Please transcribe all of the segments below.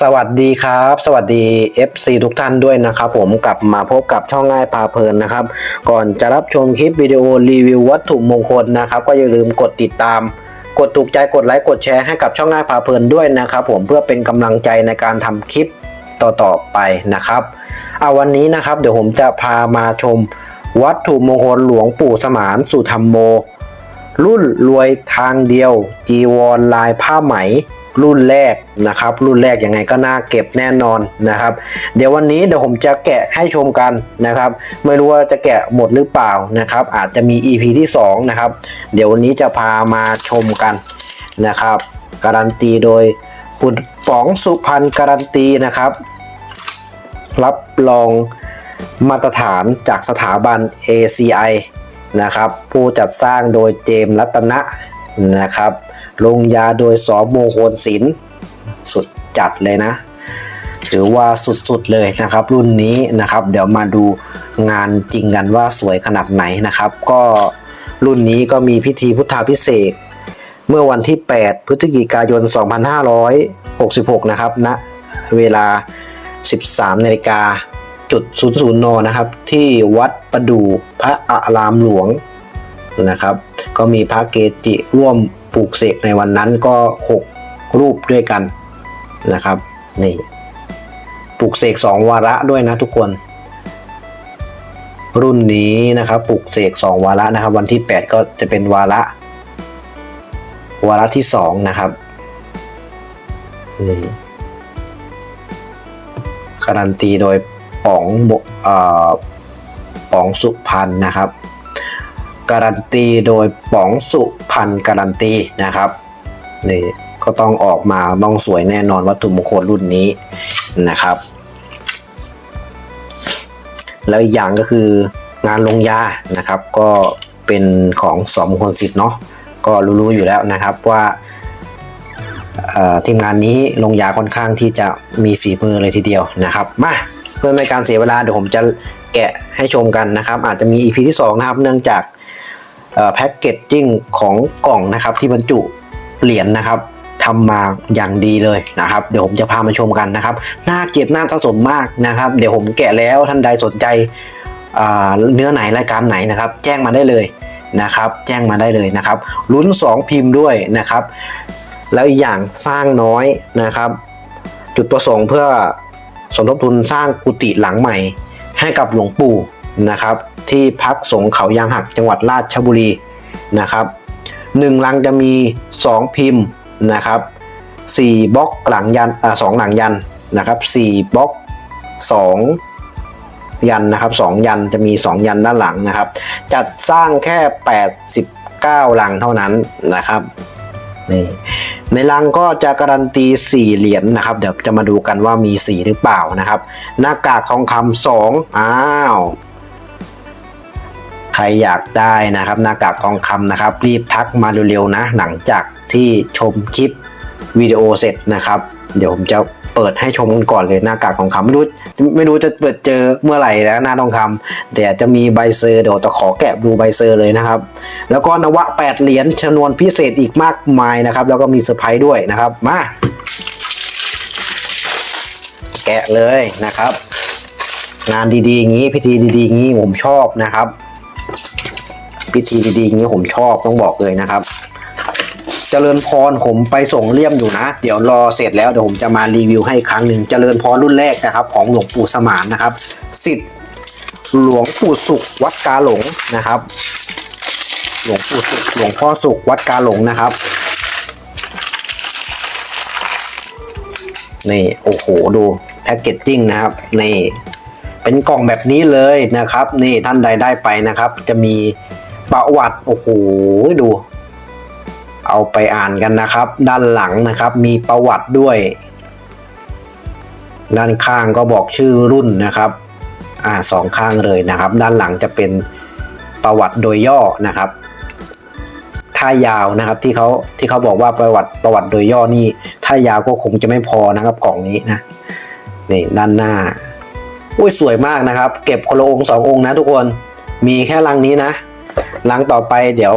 สวัสดีครับ สวัสดี FC ทุกท่านด้วยนะครับผมกลับมาพบกับช่องง่ายพาเพลินนะครับ ก่อนจะรับชมคลิปวิดีโอรีวิววัตถุมงคลนะครับ ก็อย่าลืมกดติดตาม กดถูกใจกดไลค์กดแชร์ให้กับช่องง่ายพาเพลินด้วยนะครับผมเพื่อเป็นกำลังใจในการทำคลิปต่อๆไปนะครับเอาวันนี้นะครับ เดี๋ยวผมจะพามาชม วัตถุมงคลหลวงปู่สมานสุธรรมโม รุ่นรวยทางเดียวจีวรลายผ้าไหม รุ่นแรกนะครับ รุ่นแรกยังไงก็น่าเก็บแน่นอนนะครับ เดี๋ยววันนี้เดี๋ยวผมจะแกะให้ชมกันนะครับ ไม่รู้ว่าจะแกะหมดหรือเปล่านะครับ อาจจะมี EP ที่2นะครับ เดี๋ยววันนี้จะพามาชมกันนะครับ การันตีโดยคุณป๋องสุพรรณการันตีนะครับ รับรองมาตรฐานจากสถาบัน ACI นะครับ ผู้จัดสร้างโดยเจมรัตนะนะครับ ลงยาโดยสอบมงคลศิลป์สุดจัดเลยนะถือว่าสุดๆเลยนะครับ รุ่นนี้นะครับ เดี๋ยวมาดูงานจริงกันว่าสวยขนาดไหนนะครับ ก็รุ่นนี้ก็มีพิธีพุทธาพิเศษเมื่อวันที่ 8 พฤศจิกายน 2566 นะครับณนะเวลา 13นาฬิกาจุด00นนะครับ ที่วัดประดู่พระอารามหลวงนะครับ ก็มีพระเกจิร่วม ปลูกเสกในวันนั้นก็ 6 รูปด้วยกันนะครับนี่ปลูกเสก2วาระด้วยนะทุกคน รุ่นนี้นะครับปลูกเสก2วาระนะครับ วันที่ 8 ก็จะเป็นวาระ วาระที่ 2 นะครับนี่การันตีโดยป๋องโบเอ่อป๋องสุพรรณนะครับ การันตีโดยป๋องสุพรรณการันตีนะครับนี่ก็ต้องออกมาต้องสวยแน่นอนวัตถุมงคลรุ่นนี้นะครับ แล้วอีกอย่างก็คืองานลงยานะครับ ก็เป็นของสอมงคลสิทธิ์เนาะก็รู้ๆอยู่แล้วนะครับว่าทีมงานนี้ลงยาค่อนข้างที่จะมีฝีมือเลยทีเดียวนะครับมาเพื่อไม่ให้การเสียเวลาเดี๋ยวผมจะแกะให้ชมกันนะครับ อาจจะมี EP ที่2นะครับเนื่องจาก แพ็กเกจจิ้งของกล่องนะครับที่บรรจุเหรียญนะครับทำมาอย่างดีเลยนะครับ เดี๋ยวผมจะพามาชมกันนะครับน่าเก็บน่าสะสมมากนะครับ เดี๋ยวผมแกะแล้วท่านใดสนใจเนื้อไหนรายการไหนนะครับ แจ้งมาได้เลยนะครับ แจ้งมาได้เลยนะครับลุ้น 2 พิมพ์ด้วยนะครับ แล้วอีกอย่างสร้างน้อยนะครับ จุดประสงค์เพื่อสมทบทุนสร้างกุฏิหลังใหม่ให้กับหลวงปู่นะครับ ที่พักสงเขายางหักจังหวัดราชบุรีนะครับหนึ่งลังจะมี 2 พิมพ์นะครับ4บล็อกหลังยันอ่าสองหลังยันนะครับ4บล็อก 2 ยันนะครับ2ยันจะมี 2 ยันด้านหลังนะครับ จัดสร้างแค่ 89ลังเท่านั้นนะครับนี่ในลังก็จะการันตี 4 เหรียญนะครับ เดี๋ยวจะมาดูกันว่ามี 4 หรือเปล่านะครับ หน้ากากทองคำสองอ้าว ครอยากได้นะครับหน้ากากทองคำนะครับ รีบทักมาเร็วๆนะ หลังจากที่ชมคลิปวิดีโอเสร็จนะครับ เดี๋ยวผมจะเปิดให้ชมกันก่อนเลยหน้ากากทองคำไม่รู้ไม่รู้จะเปิดเจอเมื่อไหร่แล้วหน้าทองคำแต่จะมีใบเซอร์เดี๋ยวจะขอแกะดูใบเซอร์เลยนะครับ แล้วก็นวะ8เหรียญชนวนพิเศษอีกมากมายนะครับ แล้วก็มีเซอร์ไพรส์ด้วยนะครับมาแกะเลยนะครับ งานดีๆอย่างนี้พิธีดีๆอย่างนี้ผมชอบนะครับ พิธีดีๆอย่างนี้ผมชอบต้องบอกเลยนะครับเจริญพรผมไปส่งเลี่ยมอยู่นะ เดี๋ยวรอเสร็จแล้วเดี๋ยวผมจะมารีวิวให้ครั้งหนึ่งเจริญพรรุ่นแรกนะครับ ของหลวงปู่สมานนะครับสิทธิ์หลวงปู่สุขวัดกาหลงนะครับ หลวงปู่สุขหลวงพ่อสุขวัดกาหลงนะครับนี่โอ้โหดูแพ็กเกจจิ้งนะครับนี่เป็นกล่องแบบนี้เลยนะครับ นี่ท่านใดได้ไปนะครับ จะมี ประวัติโอ้โหดู เอาไปอ่านกันนะครับ ด้านหลังนะครับ มีประวัติด้วย ด้านข้างก็บอกชื่อรุ่นนะครับอ่าสองข้างเลยนะครับ ด้านหลังจะเป็นประวัติโดยย่อนะครับถ้ายาวนะครับที่เขาที่เขาบอกว่าประวัติประวัติโดยย่อนี่ถ้ายาวก็คงจะไม่พอนะครับกล่องนี้นะนี่ด้านหน้าอุ้ยสวยมากนะครับ เก็บคนละองค์สององค์นะทุกคนมีแค่ลังนี้นะ ลังต่อไปเดี๋ยว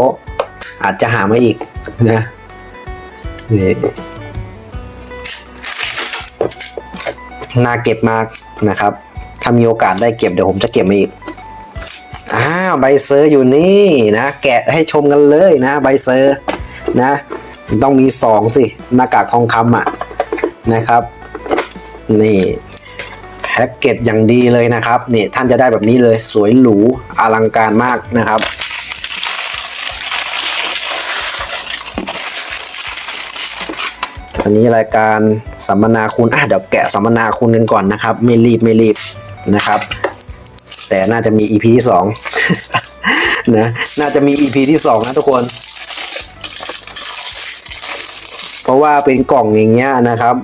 อาจจะหามาอีกนะนี่น่าเก็บมากนะครับถ้ามีโอกาสได้เก็บเดี๋ยวผมจะเก็บมาอีกอ้าวใบเซอร์อยู่นี่นะ แกะให้ชมกันเลยนะใบเซอร์นะ ต้องมีสองสิหน้ากากทองคำอะนะครับ นี่แพ็กเกจอย่างดีเลยนะครับนี่ท่านจะได้แบบนี้เลยสวยหรูอลังการมากนะครับ อันนี้รายการสัมมนาคุณอะเดี๋ยวแกะสัมมนาคุณกันก่อนนะครับ ไม่รีบไม่รีบนะครับ แต่น่าจะมี EP ที่สองนะน่าจะมี EP ที่สองนะทุกคน เพราะว่าเป็นกล่องอย่างเงี้ยนะครับ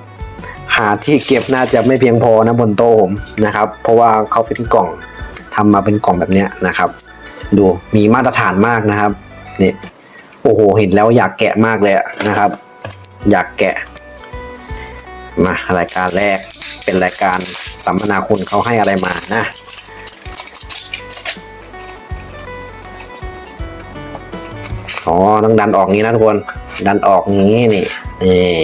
หาที่เก็บน่าจะไม่เพียงพอนะบนโต๊ะผมนะครับ เพราะว่าเขาเป็นกล่องทำมาเป็นกล่องแบบเนี้ยนะครับ ดูมีมาตรฐานมากนะครับนี่โอ้โหเห็นแล้วอยากแกะมากเลยนะครับ อยากแกะมารายการแรกเป็นรายการสัมมนาคุณเขาให้อะไรมานะ อ๋อต้องดันออกงี้นะทุกคน ดันออกงี้นี่นี่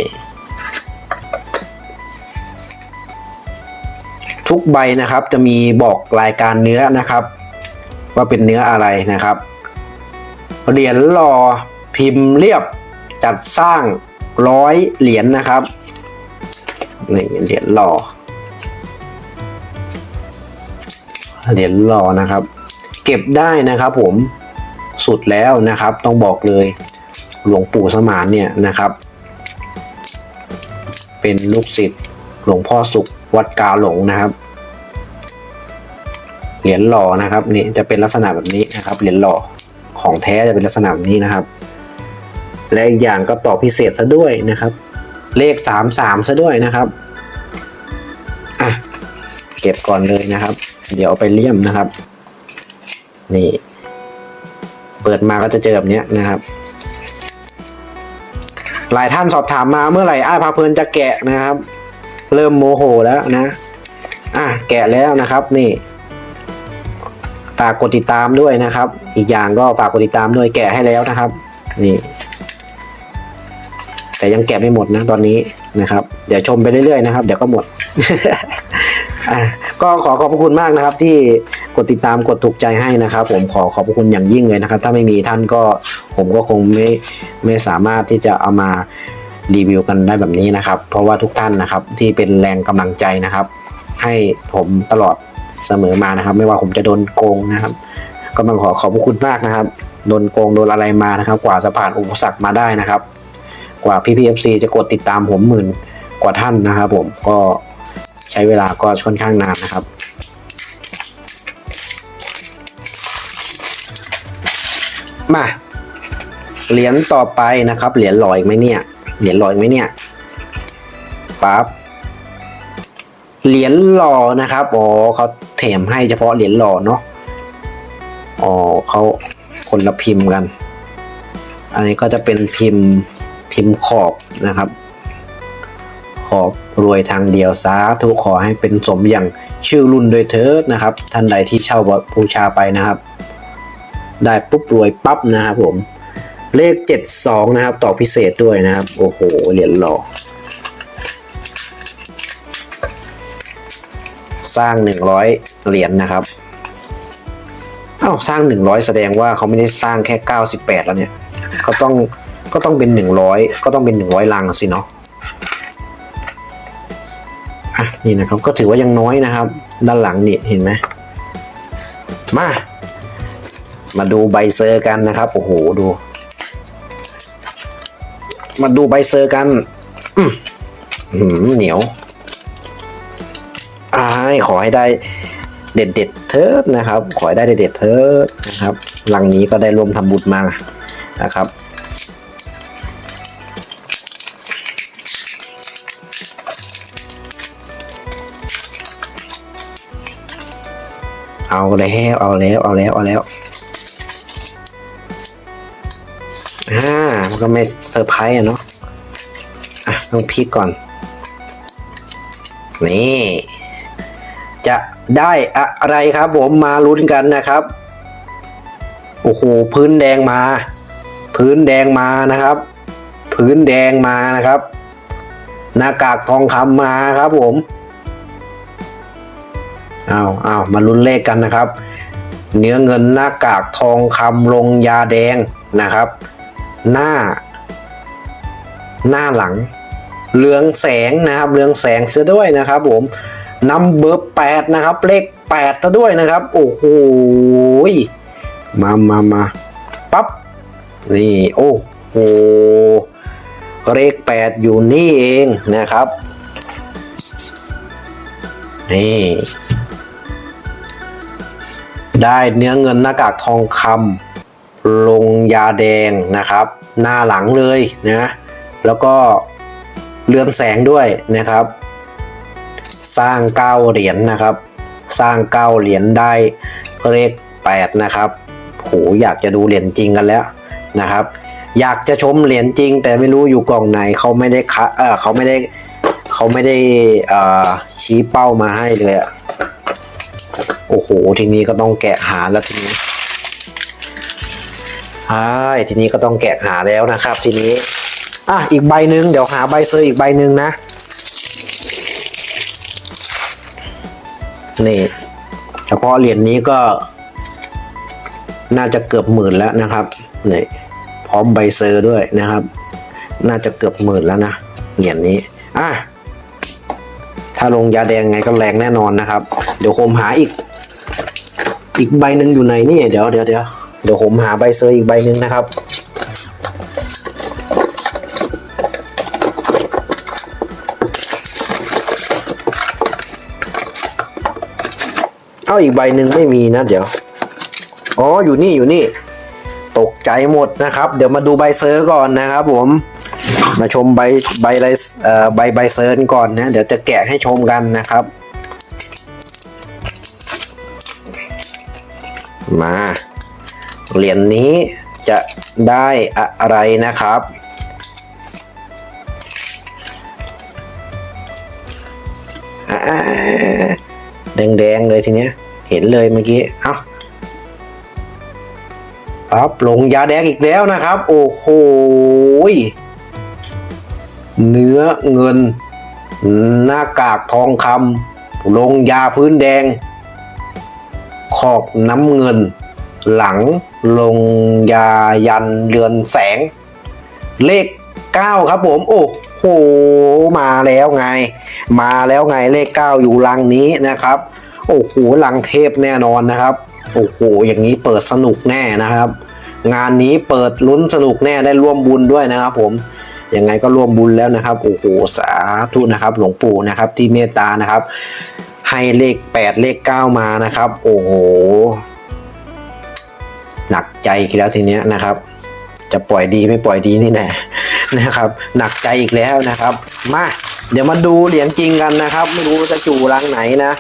ทุกใบนะครับจะมีบอกรายการเนื้อนะครับ ว่าเป็นเนื้ออะไรนะครับเหรียญหล่อพิมพ์เรียบจัดสร้าง ร้อยเหรียญนะครับนี่เหรียญหล่อเหรียญหล่อนะครับ เก็บได้นะครับ ผมสุดแล้วนะครับ ต้องบอกเลยหลวงปู่สมานเนี่ยนะครับ เป็นลูกศิษย์หลวงพ่อสุขวัดกาหลงนะครับ เหรียญหล่อนะครับนี่จะเป็นลักษณะแบบนี้นะครับ เหรียญหล่อของแท้จะเป็นลักษณะแบบนี้นะครับ และอีกอย่างก็ต่อพิเศษซะด้วยนะครับ เลขสามสามซะด้วยนะครับอะเก็บก่อนเลยนะครับ เดี๋ยวเอาไปเลี่ยมนะครับ นี่ เปิดมาก็จะเจอแบบนี้นะครับ หลายท่านสอบถามมาเมื่อไหร่อ้ายพาเพลินจะแกะนะครับ เริ่มโมโหแล้วนะอะแกะแล้วนะครับนี่ฝากกดติดตามด้วยนะครับ อีกอย่างก็ฝากกดติดตามด้วยแกะให้แล้วนะครับ นี่ แต่ยังแกะไม่หมดนะตอนนี้นะครับ เดี๋ยวชมไปเรื่อยๆนะครับ เดี๋ยวก็หมดก็ขอขอบพระคุณมากนะครับ ที่กดติดตามกดถูกใจให้นะครับ ผมขอขอบพระคุณอย่างยิ่งเลยนะครับ ถ้าไม่มีท่านก็ผมก็คงไม่ไม่สามารถที่จะเอามารีวิวกันได้แบบนี้นะครับ เพราะว่าทุกท่านนะครับที่เป็นแรงกำลังใจนะครับ ให้ผมตลอดเสมอมานะครับ ไม่ว่าผมจะโดนโกงนะครับก็ต้องขอขอบพระคุณมากนะครับโดนโกงโดนอะไรมานะครับ กว่าจะผ่านอุปสรรคมาได้นะครับ กว่าพี่พีเอฟซีจะกดติดตามผมหมื่นกว่าท่านนะครับผมก็ใช้เวลาก็ค่อนข้างนานนะครับมาเหรียญต่อไปนะครับ เหรียญลอยไหมเนี่ย เหรียญลอยไหมเนี่ยปั๊บเหรียญหล่อนะครับอ๋อเขาแถมให้เฉพาะเหรียญหล่อเนาะอ๋อเขาคนละพิมพ์กัน อันนี้ก็จะเป็นพิมพ์ พิมพ์ขอบนะครับ ขอบรวยทางเดียวสาธุขอให้เป็นสมอย่างชื่อรุ่นโดยเถิดนะครับ ท่านใดที่เช่าบูชาไปนะครับ ได้ปุ๊บรวยปั๊บนะครับผมเลข 72 นะครับ ต่อพิเศษด้วยนะครับ โอ้โห เหรียญหล่อ สร้าง 100 เหรียญนะครับอ้าวสร้าง 100 แสดงว่าเขาไม่ได้สร้างแค่ 98 แล้วเนี่ย เขาต้อง ก็ต้องเป็น100ก็ต้องเป็น100ลังสิเนาะอะนี่นะครับก็ถือว่ายังน้อยนะครับ ด้านหลังนี่เห็นไหมมา มาดูใบเซอร์กันนะครับโอ้โหดู มาดูใบเซอร์กันอืมเหนียวอายขอให้ได้เด็ดเด็ดเทิดนะครับ ขอให้ได้เด็ดเด็ดเทิดนะครับหลังนี้ก็ได้ร่วมทำบุญมานะครับ เอาแล้วเอาแล้วเอาแล้วเอาแล้วอ่ามันก็ไม่เซอร์ไพรส์อะเนาะอะต้องพลิกก่อน นี่ จะได้อะไรครับผมมาลุ้นกันนะครับ โอ้โหพื้นแดงมา พื้นแดงมานะครับ พื้นแดงมานะครับ หน้ากากทองคำมาครับผม อาเอามาลุ้นเลขกันนะครับ เนื้อเงินหน้ากากทองคำลงยาแดงนะครับ หน้า หน้าหลังเรืองแสงนะครับเรืองแสงเสียด้วยนะครับ ผมนัมเบอร์แปดนะครับ เลขแปดซะด้วยนะครับ โอ้โหมามามาปั๊บนี่โอ้โหเลขแปดอยู่นี่เองนะครับนี่ ได้เนื้อเงินหน้ากากทองคำลงยาแดงนะครับ หน้าหลังเลยนะแล้วก็เรืองแสงด้วยนะครับ สร้างเก้าเหรียญนะครับ สร้างเก้าเหรียญได้เลขแปดนะครับโหอยากจะดูเหรียญจริงกันแล้วนะครับ อยากจะชมเหรียญจริง แต่ไม่รู้อยู่กล่องไหนเขาไม่ได้คะเออเขาไม่ได้เขาไม่ได้ชี้เป้ามาให้เลยอะ โอ้โห ทีนี้ก็ต้องแกะหาแล้วทีนี้ใช่ทีนี้ก็ต้องแกะหาแล้วนะครับ ทีนี้ อะ อีกใบหนึ่งเดี๋ยวหาใบเซอร์อีกใบหนึ่งนะ นี่ เฉพาะเหรียญนี้ก็ น่าจะเกือบหมื่นแล้วนะครับนี่พร้อมใบเซอร์ด้วยนะครับ น่าจะเกือบหมื่นแล้วนะเหรียญนี้ อะถ้าลงยาแดงไงก็แรงแน่นอนนะครับ เดี๋ยวผมหาอีก อีกใบหนึ่งอยู่ไหนนี่เดี๋ยวเดี๋ยวเดี๋ยวเดี๋ยวผมหาใบเซอร์อีกใบหนึ่งนะครับ เอาอีกใบหนึ่งไม่มีนะเดี๋ยว อ๋ออยู่นี่อยู่นี่ ตกใจหมดนะครับ เดี๋ยวมาดูใบเซอร์ก่อนนะครับผมมาชมใบใบไรเอ่อใบใบเซอร์ก่อนนะ เดี๋ยวจะแกะให้ชมกันนะครับ มา เหรียญนี้จะได้อะไรนะครับ แดงๆเลยทีเนี้ย เห็นเลยเมื่อกี้ เอ้าครับลงยาแดงอีกแล้วนะครับ โอ้โหเนื้อเงิน หน้ากากทองคำลงยาพื้นแดง อบน้ำเงิน หลังลงยายันเรือนแสง เลข 9 ครับผม โอ้โหมาแล้วไง มาแล้วไงเลข 9 อยู่ลังนี้นะครับ โอ้โหลังเทพแน่นอนนะครับโอ้โหอย่างนี้เปิดสนุกแน่นะครับ งานนี้เปิดลุ้นสนุกแน่ได้ร่วมบุญด้วยนะครับผมยังไงก็ร่วมบุญแล้วนะครับโอ้โหสาธุนะครับ หลวงปู่นะครับที่เมตตานะครับ ให้เลข 8 เลข 9 มานะครับ โอ้โหหนักใจอีกแล้วทีเนี้ยนะครับ จะปล่อยดีไม่ปล่อยดีนี่แน่นะครับ หนักใจอีกแล้วนะครับ มาเดี๋ยวมาดูเหรียญจริงกันนะครับ ไม่รู้จะจู่รังไหนนะ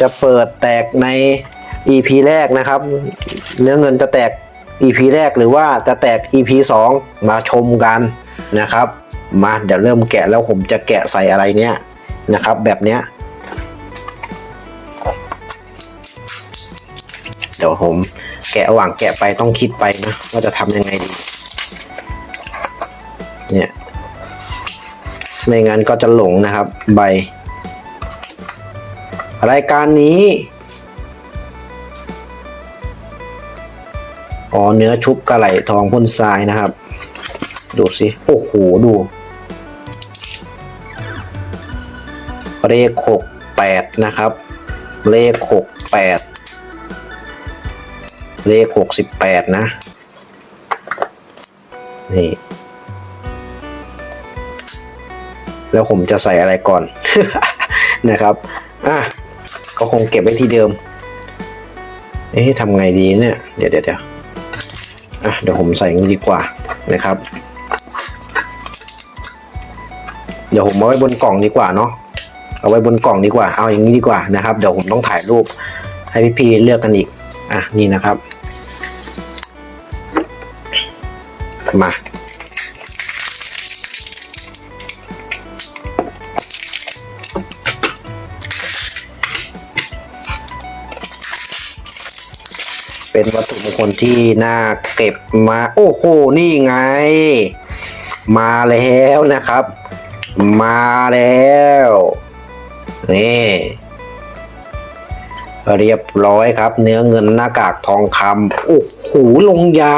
จะเปิดแตกใน EP แรกนะครับ เนื้อเงินจะแตก EP แรกหรือว่าจะแตก EP 2 มาชมกันนะครับ มาเดี๋ยวเริ่มแกะแล้วผมจะแกะใส่อะไรเนี้ย นะครับ แบบเนี้ยเดี๋ยวผมแกะระหว่างแกะไปต้องคิดไปนะว่าจะทำยังไงดี เนี่ยไม่งั้นก็จะหลงนะครับใบ รายการนี้อ๋อเนื้อชุบกระไหลทองพ่นทรายนะครับ ดูสิ โอ้โห ดู เลขหกแปดนะครับ เลขหกแปดเลขหกสิบแปดนะ นี่ แล้วผมจะใส่อะไรก่อน นะครับ อะ ก็คงเก็บไว้ที่เดิม เอ๊ะทำไงดีเนี่ย เดี๋ยวเดี๋ยวเดี๋ยวอะ เดี๋ยวผมใส่งี้ดีกว่านะครับ เดี๋ยวผมเอาไว้บนกล่องดีกว่าเนาะ เอาไว้บนกล่องดีกว่า เอาอย่างนี้ดีกว่านะครับ เดี๋ยวผมต้องถ่ายรูปให้พี่พีเลือกกันอีก อะนี่นะครับ มาเป็นวัตถุมงคลที่น่าเก็บมา โอ้โห นี่ไง มาแล้วนะครับ มาแล้ว นี่เรียบร้อยครับ เนื้อเงินหน้ากากทองคำโอ้โหลงยา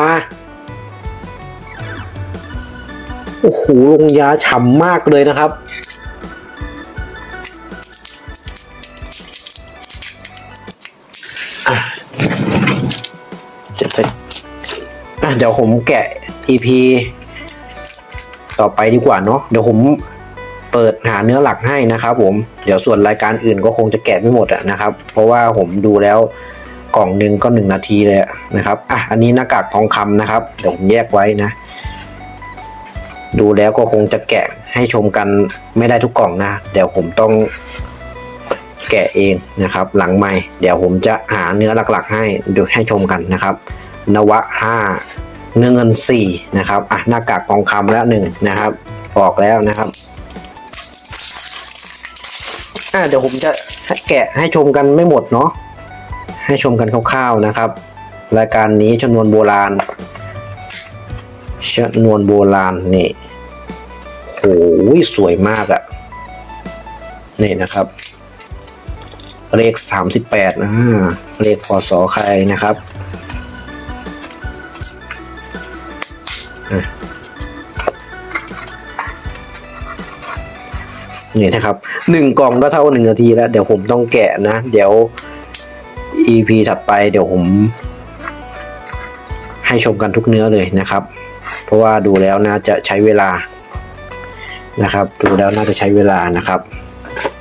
โอ้โหลงยาฉ่ำมากเลยนะครับ จะจะเดี๋ยวผมแกะ EP ต่อไปดีกว่าเนาะเดี๋ยวผม ปิดหาเนื้อหลักให้นะครับ ผมเดี๋ยวส่วนรายการอื่นก็คงจะแกะไม่หมดอะนะครับ เพราะว่าผมดูแล้วกล่องหนึ่งก็หนึ่งนาทีเลยนะครับอะอันนี้หน้ากากทองคำนะครับเดี๋ยวผมแยกไว้นะ ดูแล้วก็คงจะแกะให้ชมกันไม่ได้ทุกกล่องนะเดี๋ยวผมต้องแกะเองนะครับ หลังไม่เดี๋ยวผมจะหาเนื้อหลักๆ ให้ดูให้ชมกันนะครับ นวะห้าเนื้อเงินสี่นะครับอะหน้ากากทองคำแล้วหนึ่งนะครับ ออกแล้วนะครับ อะเดี๋ยวผมจะแกะให้ชมกันไม่หมดเนาะให้ชมกันคร่าวๆนะครับ รายการนี้ชนวนโบราณชนวนโบราณนี่โหสวยมากอะ่ะนี่นะครับ เลขสามสิบแปดนะเลขพศใครนะครับ นี่นะครับหนึ่งกล่องก็เท่าหนึ่งนาทีแล้ว เดี๋ยวผมต้องแกะนะ เดี๋ยว EP ถัดไปเดี๋ยวผม ให้ชมกันทุกเนื้อเลยนะครับ เพราะว่าดูแล้วน่าจะใช้เวลานะครับ ดูแล้วน่าจะใช้เวลานะครับ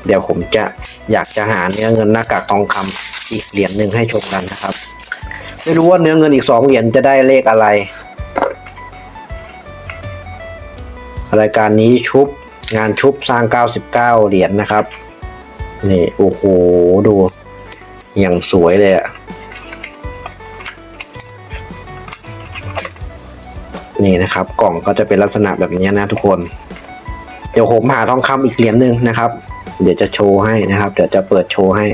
เดี๋ยวผมจะอยากจะหาเนื้อเงินหน้ากากทองคำอีกเหรียญหนึ่งให้ชมกันนะครับ ไม่รู้ว่าเนื้อเงินอีกสองเหรียญจะได้เลขอะไร รายการนี้ชุบ งานชุบสร้าง 99 เหรียญนะครับ นี่ โอ้โห ดู อย่างสวยเลยอะนี่นะครับ กล่องก็จะเป็นลักษณะแบบนี้นะทุกคน เดี๋ยวผมหาทองคำอีกเหรียญหนึ่งนะครับ เดี๋ยวจะโชว์ให้นะครับ เดี๋ยวจะเปิดโชว์ให้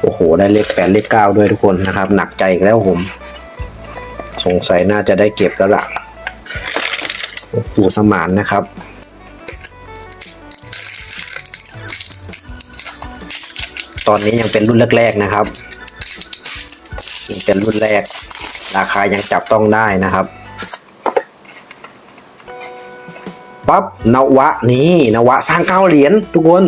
โอ้โห ได้เลขแปดเลขเก้าด้วยทุกคนนะครับ หนักใจอีกแล้วผม สงสัยน่าจะได้เก็บแล้วล่ะ ปู่สมานนะครับ ตอนนี้ยังเป็นรุ่นแรกๆนะครับยังเป็นรุ่นแรก ราคายังจับต้องได้นะครับปั๊บนวะนี่นวะสร้างเก้าเหรียญทุกคน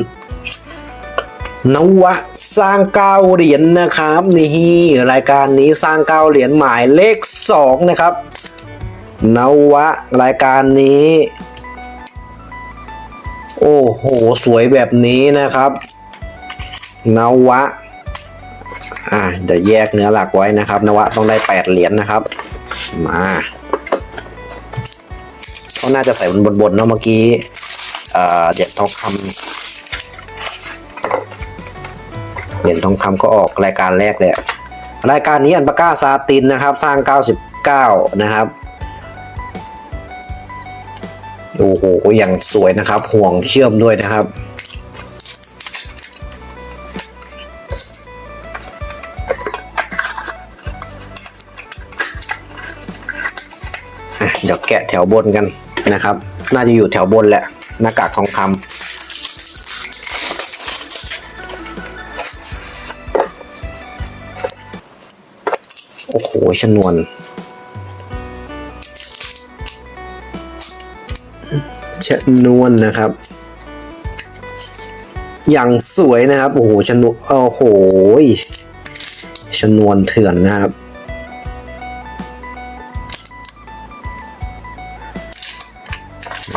นวะสร้างเก้าเหรียญนะครับนี่รายการนี้สร้างเก้าเหรียญหมายเลขสองนะครับ นวะ รายการนี้ โอ้โห สวยแบบนี้นะครับ นวะ อ่าเดี๋ยวแยกเนื้อหลักไว้นะครับ นวะต้องได้แปดเหรียญนะครับ มาเขาน่าจะใส่บนบนๆเนาะเมื่อกี้เอ่อเหรียญทองคำเหรียญทองคำก็ออกรายการแรกเลยอะรายการนี้อันปาก้าซาตินนะครับ สร้าง 99 นะครับ โอ้โหอย่างสวยนะครับ ห่วงเชื่อมด้วยนะครับเดี๋ยวแกะแถวบนกันนะครับ น่าจะอยู่แถวบนแหละ หน้ากากทองคำโอ้โหชนวน ชนวนนะครับ อย่างสวยนะครับ โอ้โหชนวนโอ้โหชนวนเถื่อนนะครับ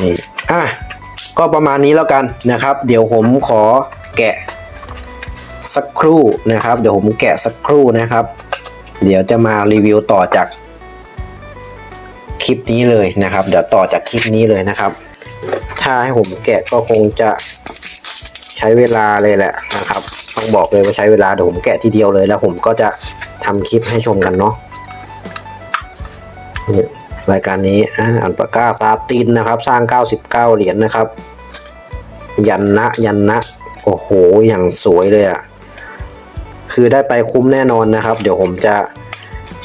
นี่อะก็ประมาณนี้แล้วกันนะครับ เดี๋ยวผมขอแกะสักครู่นะครับ เดี๋ยวผมแกะสักครู่นะครับ เดี๋ยวจะมารีวิวต่อจากคลิปนี้เลยนะครับ เดี๋ยวต่อจากคลิปนี้เลยนะครับ ถ้าให้ผมแกะก็คงจะใช้เวลาเลยแหละนะครับ ต้องบอกเลยว่าใช้เวลาเดี๋ยวผมแกะทีเดียวเลยแล้วผมก็จะทำคลิปให้ชมกันเนาะรายการนี้อันปาก้าซาตินนะครับ สร้าง 99 เหรียญนะครับ ยันนะยันนะโอ้โหอย่างสวยเลยอะ่ะคือได้ไปคุ้มแน่นอนนะครับ เดี๋ยวผมจะ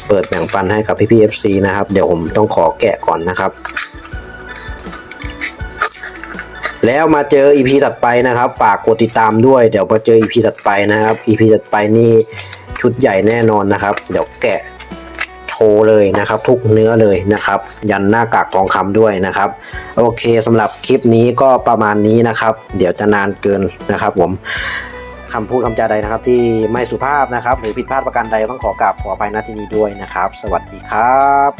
เปิดแบ่งปันให้กับพี่พีเอฟซีนะครับ เดี๋ยวผมต้องขอแกะก่อนนะครับ แล้วมาเจอ EP ถัดไปนะครับ ฝากกดติดตามด้วย เดี๋ยวมาเจอ EP ถัดไปนะครับ EP ถัดไปนี่ชุดใหญ่แน่นอนนะครับ เดี๋ยวแกะโชว์เลยนะครับ ทุกเนื้อเลยนะครับ ยันหน้ากากทองคำด้วยนะครับ โอเคสำหรับคลิปนี้ก็ประมาณนี้นะครับ เดี๋ยวจะนานเกินนะครับ ผมคำพูดคำจาใดนะครับ ที่ไม่สุภาพนะครับ หรือผิดพลาดประการใดต้องขอกราบขออภัยณที่นี้ด้วยนะครับ สวัสดีครับ